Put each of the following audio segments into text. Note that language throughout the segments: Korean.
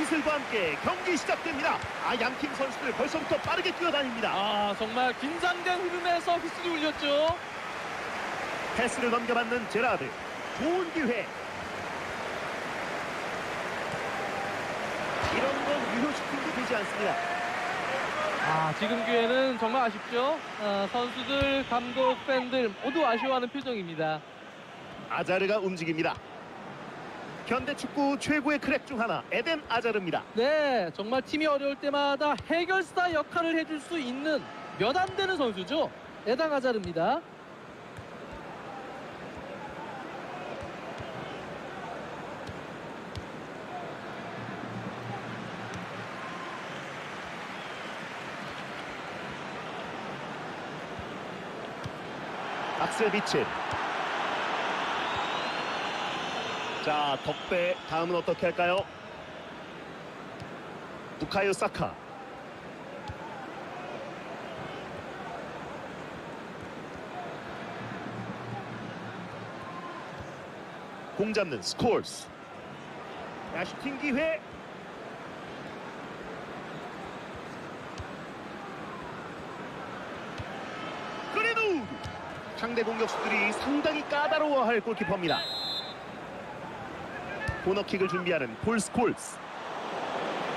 휘슬과 함께 경기 시작됩니다. 아, 양팀 선수들 벌써부터 빠르게 뛰어다닙니다. 아 정말 긴장된 흐름에서 휘슬이 울렸죠. 패스를 넘겨받는 제라드. 좋은 기회. 이런 건 유효 슈팅도 되지 않습니다. 아 지금 기회는 정말 아쉽죠. 아, 선수들, 감독, 팬들 모두 아쉬워하는 표정입니다. 아자르가 움직입니다. 현대 축구 최고의 크랙 중 하나 에덴 아자르입니다. 네, 정말 팀이 어려울 때마다 해결사 역할을 해줄 수 있는 몇 안 되는 선수죠. 에당 아자르입니다. 박스 비치. 자, 덕배 다음은 어떻게 할까요? 부카요 사카. 공 잡는 스콜스. 야, 슈팅 기회. 그래도 상대 공격수들이 상당히 까다로워할 골키퍼입니다. 코너킥을 준비하는 폴 스 콜스.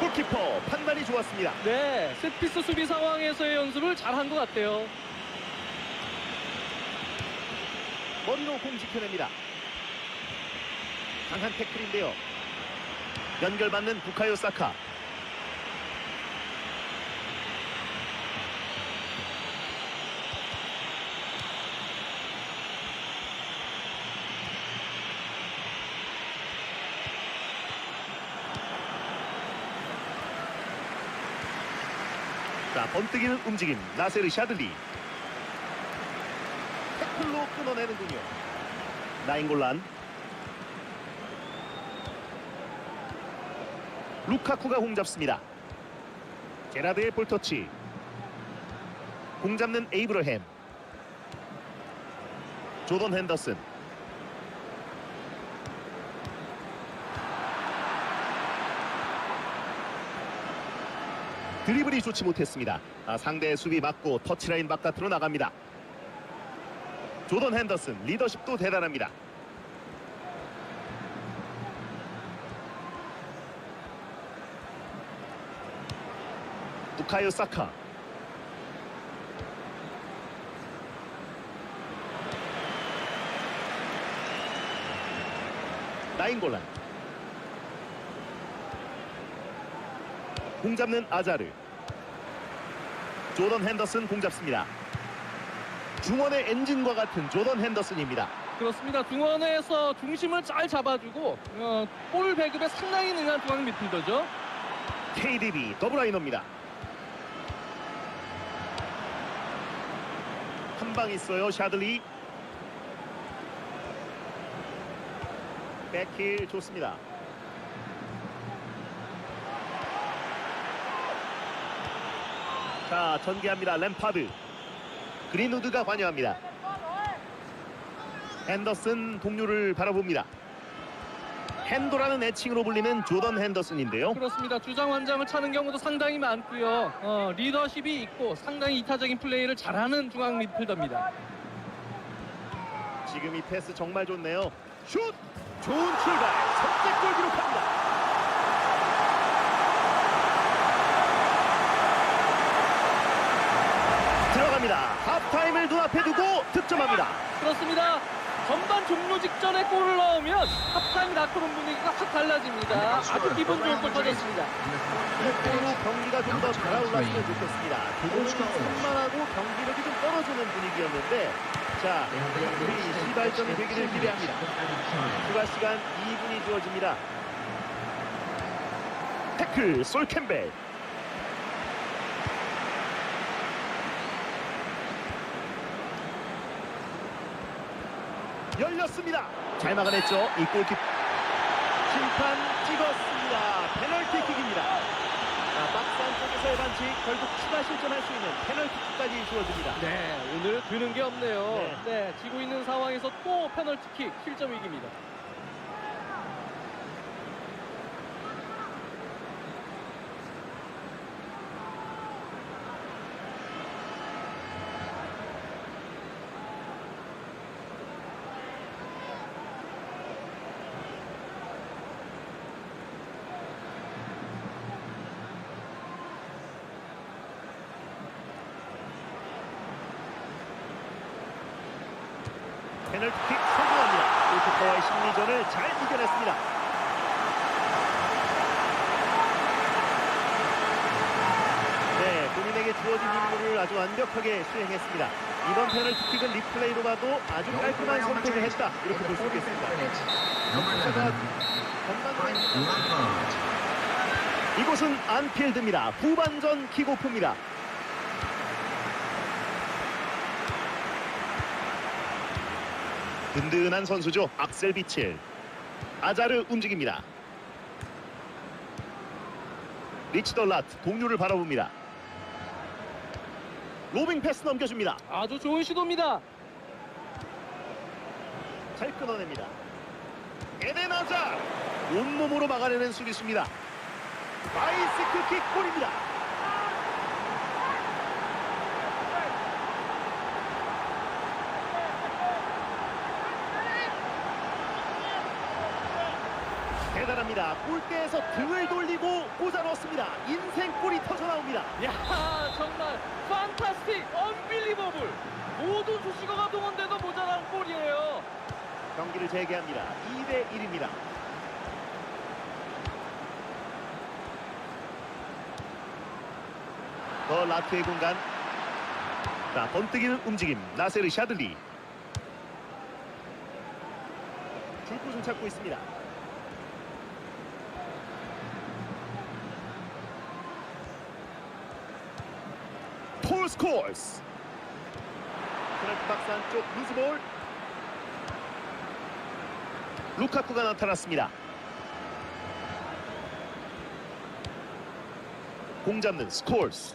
골키퍼 판단이 좋았습니다. 네, 세트피스 수비 상황에서의 연습을 잘한 것 같아요. 머리로 공 지켜냅니다. 강한 태클인데요. 연결받는 부카요 사카. 번뜩이는 움직임. 나세르 샤들리. 태클로 끊어내는군요. 나인골란. 루카쿠가 공 잡습니다. 제라드의 볼터치. 공 잡는 에이브러햄. 조던 핸더슨. 드리블이 좋지 못했습니다. 아, 상대의 수비 맞고 터치라인 바깥으로 나갑니다. 조던 핸더슨 리더십도 대단합니다. 부카요 사카 나인골란 공 잡는 아자르 조던 핸더슨 공 잡습니다. 중원의 엔진과 같은 조던 핸더슨입니다. 그렇습니다. 중원에서 중심을 잘 잡아주고 어, 볼 배급에 상당히 능한 중앙 미드필더죠. KDB 더블라이너입니다. 한 방 있어요 샤들리. 백힐 좋습니다. 자 전개합니다 램파드. 그린우드가 관여합니다. 핸더슨 동료를 바라봅니다. 핸도라는 애칭으로 불리는 조던 핸더슨인데요. 그렇습니다. 주장 완장을 차는 경우도 상당히 많고요. 어, 리더십이 있고 상당히 이타적인 플레이를 잘하는 중앙 미드필더입니다. 지금 이 패스 정말 좋네요. 슛! 좋은 출발! 선제골 기록합니다. 들어갑니다. 하프타임을 눈앞에 두고 득점합니다. 그렇습니다. 전반 종료 직전에 골을 넣으면 합타임 라커룸 분위기가 확 달라집니다. 아주 기분 좋은 골 터졌습니다. 이 골로 경기가 좀 더 달아올랐으면 좋겠습니다. 조금은 산만하고 경기력이 좀 떨어지는 분위기였는데 자, 우리 시발점이 되기를 기대합니다. 추가 시간 2분이 주어집니다. 태클 솔 캠벨 열렸습니다. 잘 막아냈죠. 이 골키 심판 찍었습니다. 페널티킥입니다. 자, 박스 안쪽에서의 반칙 결국 추가 실점할 수 있는 페널티킥까지 주어집니다. 네, 오늘 드는 게 없네요. 네. 네, 지고 있는 상황에서 또 페널티킥 실점 위기입니다. 페널티킥 성공합니다. 골키퍼와의 심리전을 잘 이겨냈습니다. 네, 본인에게 주어진 임무를 아주 완벽하게 수행했습니다. 이번 페널티킥은 리플레이로 봐도 아주 깔끔한 선택을 했다. 이렇게 볼 수 있겠습니다. 이곳은 안필드입니다. 후반전 킥오프입니다. 든든한 선수죠. 악셀 비칠. 아자르 움직입니다. 리치 덜라트 동료를 바라봅니다. 로빙 패스 넘겨줍니다. 아주 좋은 시도입니다. 잘 끊어냅니다. 에덴 아자 온몸으로 막아내는 수비수입니다. 바이시클 킥 골입니다. 대단합니다. 골대에서 등을 돌리고 꽂아 넣었습니다. 인생골이 터져 나옵니다. 야 정말 판타스틱 언빌리버블 모든 수식어가 동원돼도 모자란 골이에요. 경기를 재개합니다. 2대 1입니다. 더 라트의 공간. 자, 번뜩이는 움직임. 나세르 샤들리. 줄곳을 찾고 있습니다. 폴 스콜스. 페널티 박스 안쪽 루즈볼. 루카쿠가 나타났습니다. 공 잡는 스콜스.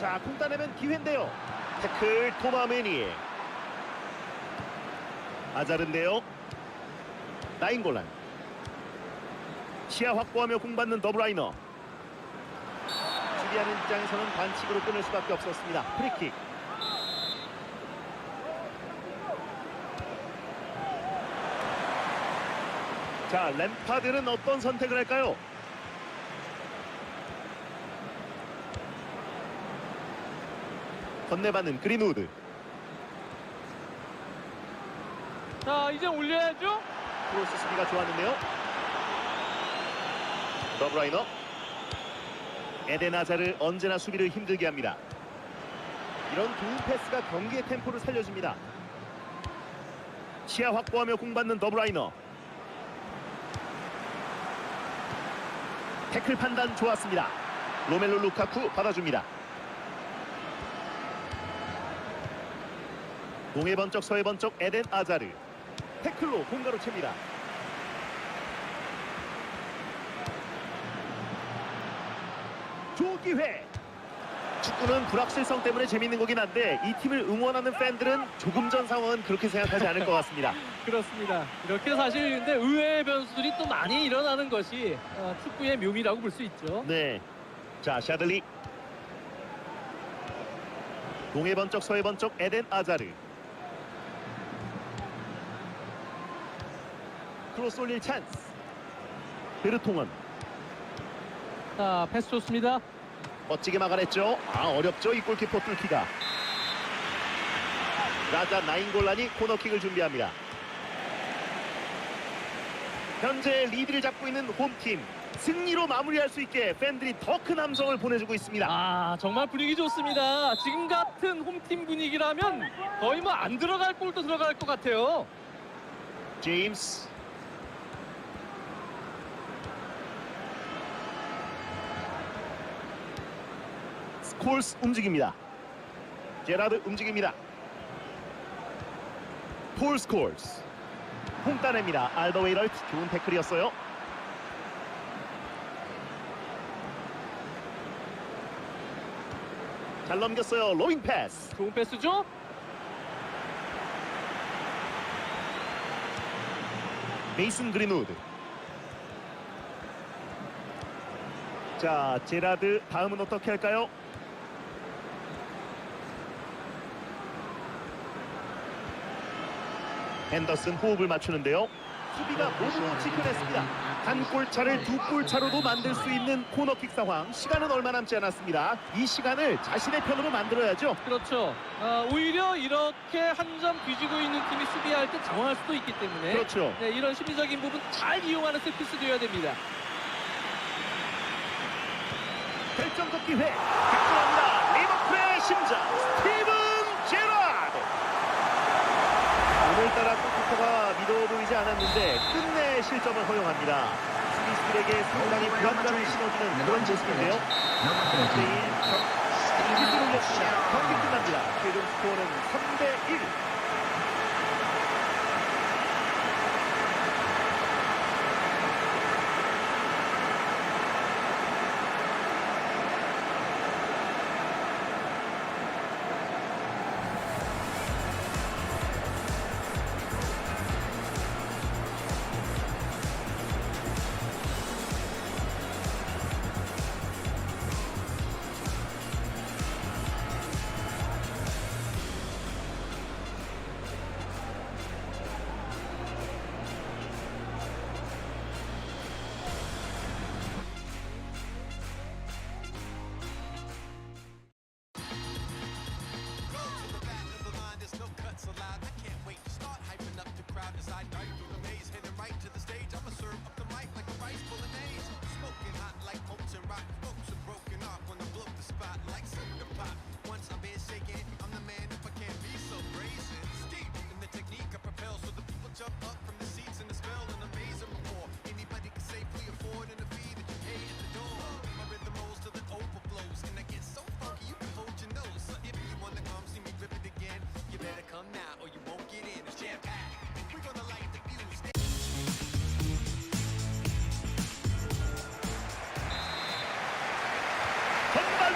자, 공 따내면 기회인데요. 태클 토마메니. 아자른데요. 나인골란. 시야 확보하며 공 받는 더블라이너. 수비하는 입장에서는 반칙으로 끊을 수밖에 없었습니다. 프리킥. 자, 램파드는 어떤 선택을 할까요? 건네받는 그린우드. 자 이제 올려야죠. 크로스 수비가 좋았는데요. 더브라이너. 에덴 아자를 언제나 수비를 힘들게 합니다. 이런 좋은 패스가 경기의 템포를 살려줍니다. 시야 확보하며 공받는 더브라이너. 태클 판단 좋았습니다. 로멜로 루카쿠 받아줍니다. 동해 번쩍 서해 번쩍 에덴 아자르. 태클로 공가로 챕니다. 조기회. 축구는 불확실성 때문에 재밌는 거긴 한데 이 팀을 응원하는 팬들은 조금 전 상황은 그렇게 생각하지 않을 것 같습니다. 그렇습니다. 이렇게 사실 근데 의외의 변수들이 또 많이 일어나는 것이 어, 축구의 묘미라고 볼 수 있죠. 네. 자, 샤들리. 동해 번쩍 서해 번쩍 에덴 아자르. 크로스 올릴 찬스. 베르통원 자 패스 좋습니다. 멋지게 막아냈죠. 아 어렵죠 이 골키퍼 뚫기가. 라자 나인골란이 코너킥을 준비합니다. 현재 리드를 잡고 있는 홈팀 승리로 마무리할 수 있게 팬들이 더 큰 함성을 보내주고 있습니다. 아 정말 분위기 좋습니다. 지금 같은 홈팀 분위기라면 거의 뭐 안 들어갈 골도 들어갈 것 같아요. 제임스 콜스 움직입니다. 제라드 움직입니다. 폴 스 콜스 홈 따냅니다. 알더웨이럴트 좋은 태클이었어요. 잘 넘겼어요. 로잉 패스. 좋은 패스죠? 메이슨 그린우드. 자, 제라드 다음은 어떻게 할까요? 앤더슨 호흡을 맞추는데요. 수비가 모두 지켜냈습니다. 한 골 차를 두 골 차로도 만들 수 있는 코너킥 상황. 시간은 얼마 남지 않았습니다. 이 시간을 자신의 편으로 만들어야죠. 그렇죠. 아, 오히려 이렇게 한 점 뒤지고 있는 팀이 수비할 때 당황할 수도 있기 때문에 그렇죠. 네, 이런 심리적인 부분 잘 이용하는 세트피스 되어야 됩니다. 결정적 기회. 득점합니다. 리버풀의 심장 스티븐 제라드. 오늘따라 골키퍼가 믿어 보이지 않았는데 끝내 실점을 허용합니다. 수비수들에게 상당히 불안감을 심어주는 그런 모습인데요. 대인 경기를 올렸습니다. 경기 끝납니다. 최종 스코어는 3대 1.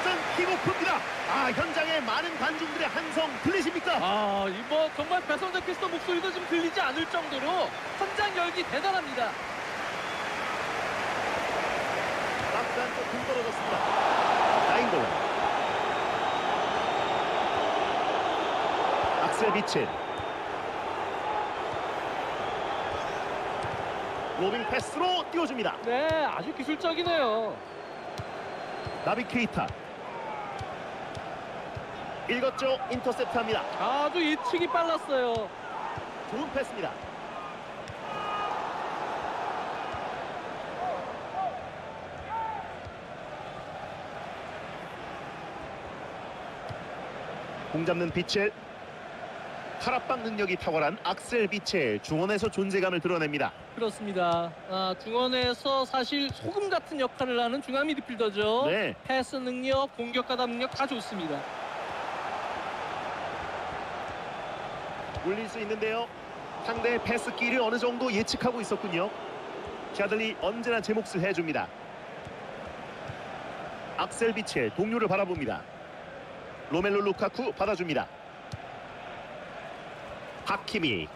전반전 킥오프입니다. 아 현장에 많은 관중들의 한성 들리십니까? 아, 이뭐 정말 배성재 캐스터 목소리도 지금 들리지 않을 정도로 현장 열기 대단합니다. 안쪽 공 떨어졌습니다. 나인골. 악셀 비칠. 로빙 패스로 띄워줍니다. 네, 아주 기술적이네요. 나비 케이타. 읽었죠? 인터셉트합니다. 아주 예측이 빨랐어요. 좋은 패스입니다. 공 잡는 비첼 타락방 능력이 탁월한 악셀 비첼 중원에서 존재감을 드러냅니다. 그렇습니다. 아, 중원에서 사실 소금 같은 역할을 하는 중앙 미드필더죠. 네. 패스 능력, 공격 가담 능력 다 좋습니다. 올릴 수 있는데요. 상대의 패스끼를 어느 정도 예측하고 있었군요. 샤들리 언제나 제 몫을 해줍니다. 악셀 비첼 동료를 바라봅니다. 로멜로 루카쿠 받아줍니다. 하키미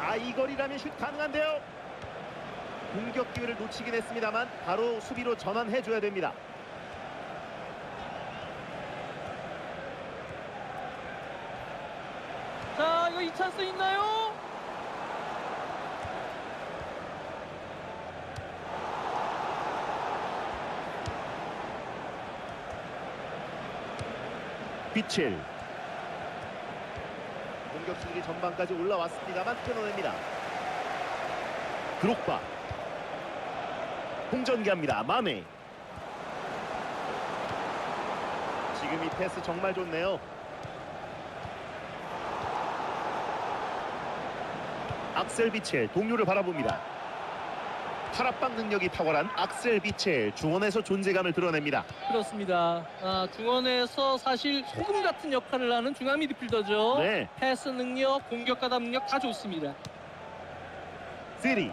아 이 거리라면 슛 가능한데요. 공격 기회를 놓치긴 했습니다만 바로 수비로 전환해줘야 됩니다. 자, 이거 이 찬스 있나요? 비칠 공격 수들이 전반까지 올라왔습니다만 끊어냅니다. 드록바. 공전기합니다. 마네 지금 이 패스 정말 좋네요 악셀 비첼 동료를 바라봅니다 타락방 능력이 탁월한 악셀 비첼 중원에서 존재감을 드러냅니다 그렇습니다. 아, 중원에서 사실 소금 같은 역할을 하는 중앙 미드필더죠. 네 패스 능력, 공격 가담 능력 다 좋습니다. 시리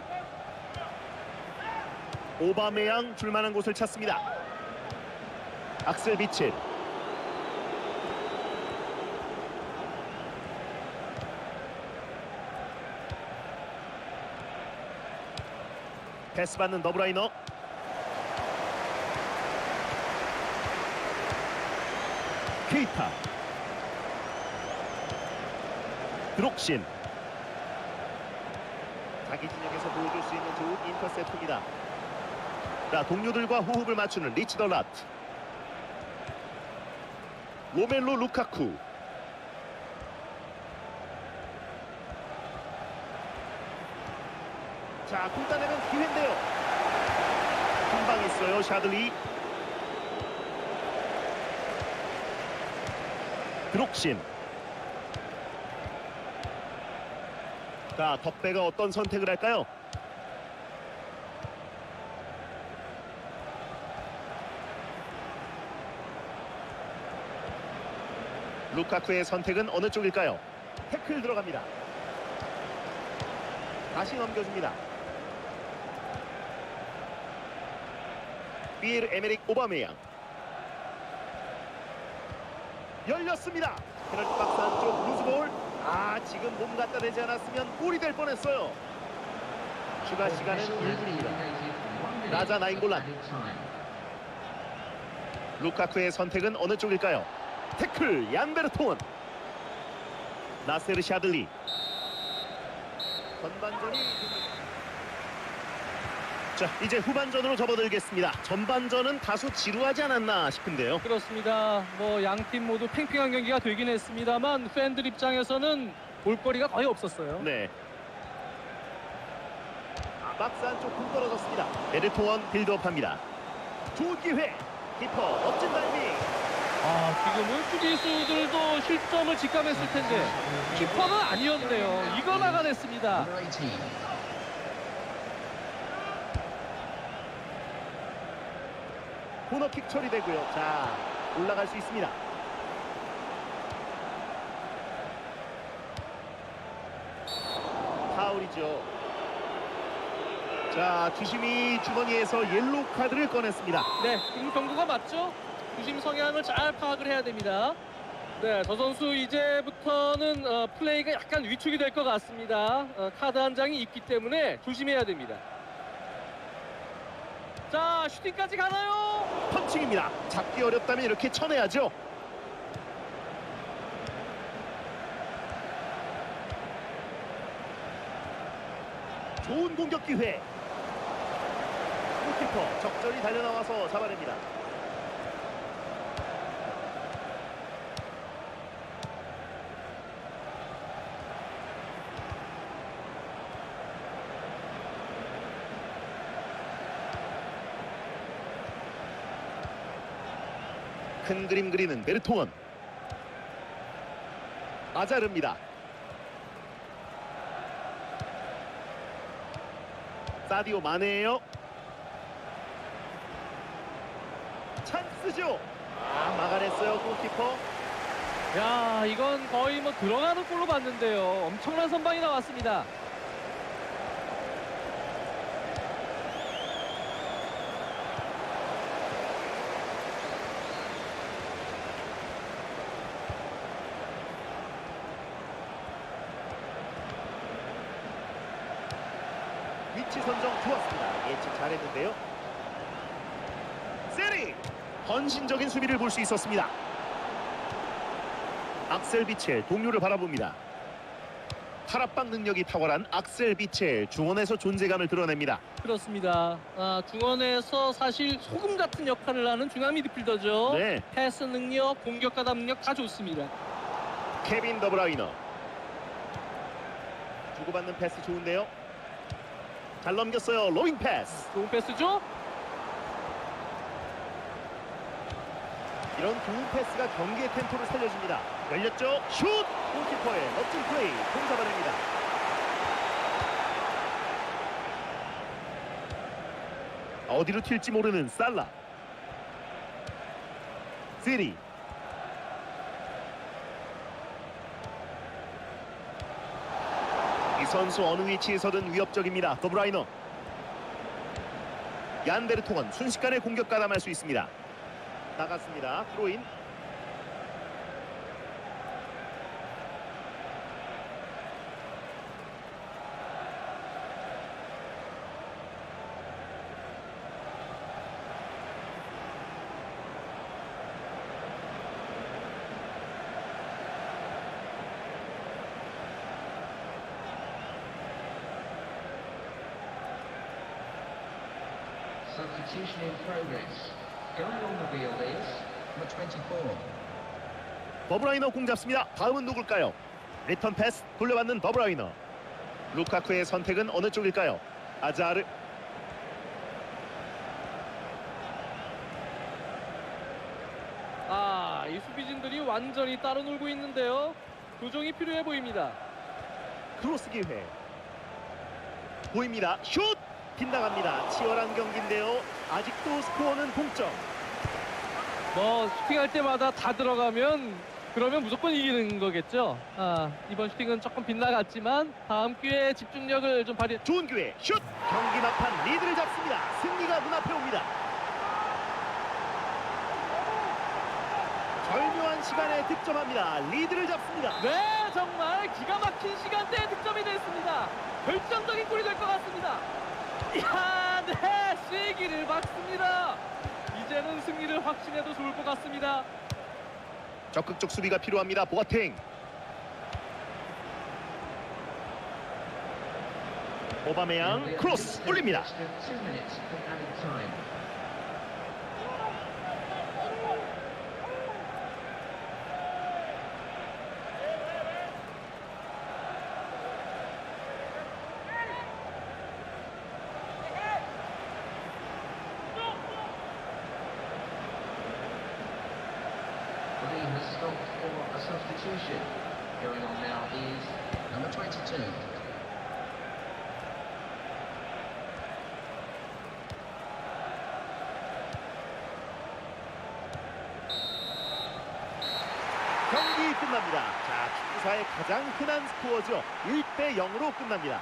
오바메양 줄만한 곳을 찾습니다 악셀 비칠 패스 받는 더브라이너. 케이타. 드록신. 자기 진영에서 보여줄 수 있는 좋은 인터셉트입니다. 자 동료들과 호흡을 맞추는 리치 더라트. 로멜로 루카쿠 자 공단내면 기회인데요 한방 있어요 샤들리 드록신 자 덕배가 어떤 선택을 할까요? 루카쿠의 선택은 어느 쪽일까요? 태클 들어갑니다. 다시 넘겨줍니다. 비에르 에메릭 오바메양 열렸습니다. 페널티 박스 안쪽 루즈볼. 아 지금 몸 갖다 대지 않았으면 골이 될 뻔했어요. 추가 시간은 1분입니다. 라자 나인골란. 루카쿠의 선택은 어느 쪽일까요? 태클 얀베르톤 나세르 샤들리 전반전이 자 이제 후반전으로 접어들겠습니다. 전반전은 다소 지루하지 않았나 싶은데요. 그렇습니다. 뭐 양 팀 모두 팽팽한 경기가 되긴 했습니다만 팬들 입장에서는 볼거리가 거의 없었어요. 네. 아, 박스 안쪽 공 떨어졌습니다. 베르토원 빌드업합니다. 좋은 기회. 키퍼 멋진 타이밍 아, 지금은 수비수들도 실점을 직감했을 텐데 키퍼가 아니었네요. 이거 막아냈습니다. 코너킥 처리되고요 자 올라갈 수 있습니다 파울이죠 자 주심이 주머니에서 옐로우 카드를 꺼냈습니다 네, 지금 경고가 맞죠? 주심 성향을 잘 파악을 해야 됩니다. 네, 저 선수 이제부터는 어, 플레이가 약간 위축이 될 것 같습니다. 어, 카드 한 장이 있기 때문에 조심해야 됩니다. 자, 슈팅까지 가나요? 펀칭입니다. 잡기 어렵다면 이렇게 쳐내야죠. 좋은 공격 기회. 골키퍼 적절히 달려나와서 잡아냅니다 큰 그림 그리는 베르통원 아자르입니다 사디오 마네예요 찬스죠 아 막아냈어요 골키퍼 야, 이건 거의 뭐 들어가는 골로 봤는데요. 엄청난 선방이 나왔습니다. 위치 선정 좋았습니다 예측 잘했는데요. 세리! 헌신적인 수비를 볼 수 있었습니다. 악셀 비첼 동료를 바라봅니다. 탈압박 능력이 탁월한 악셀 비첼 중원에서 존재감을 드러냅니다. 그렇습니다. 아, 중원에서 사실 소금 같은 역할을 하는 중앙 미드필더죠. 네. 패스 능력, 공격 가담 능력 다 좋습니다. 케빈 더브라이너. 주고받는 패스 좋은데요 잘 넘겼어요. 로잉 패스. 좋은 패스죠? 이런 좋은 패스가 경기의 템포를 살려줍니다. 열렸죠? 슛! 골키퍼의 멋진 플레이 공 잡아냅니다. 어디로 튈지 모르는 살라. 시리 선수 어느 위치에서든 위협적입니다. 더브라이너. 얀베르통은 순식간에 공격 가담할 수 있습니다. 나갔습니다. 프로인 Substitution in progress. Going on the wheel is number 24. 더브라이너 공 잡습니다. 다음은 누굴까요? 리턴 패스 돌려받는 더브라이너. 루카쿠의 선택은 어느 쪽일까요? 아자르. 아, 이 수비진들이 완전히 따로 놀고 있는데요. 교정이 필요해 보입니다. 크로스 기회. 보입니다. 슛! 빗나갑니다. 치열한 경기인데요. 아직도 스코어는 동점. 뭐 슈팅할 때마다 다 들어가면 그러면 무조건 이기는 거겠죠. 아, 이번 슈팅은 조금 빗나갔지만 다음 기회에 집중력을 좀 발휘. 좋은 기회. 슛! 경기 막판 리드를 잡습니다. 승리가 눈앞에 옵니다. 절묘한 시간에 득점합니다. 리드를 잡습니다. 네, 정말 기가 막힌 시간대에 득점이 됐습니다. 결정적인 골이 될 것 같습니다. 이야, 네, 쐐기를 박습니다. 이제는 승리를 확신해도 좋을 것 같습니다. 적극적 수비가 필요합니다. 보아팅. 오바메양 크로스 올립니다. 끝납니다. 자, 축구사의 가장 흔한 스코어죠. 1대 0으로 끝납니다.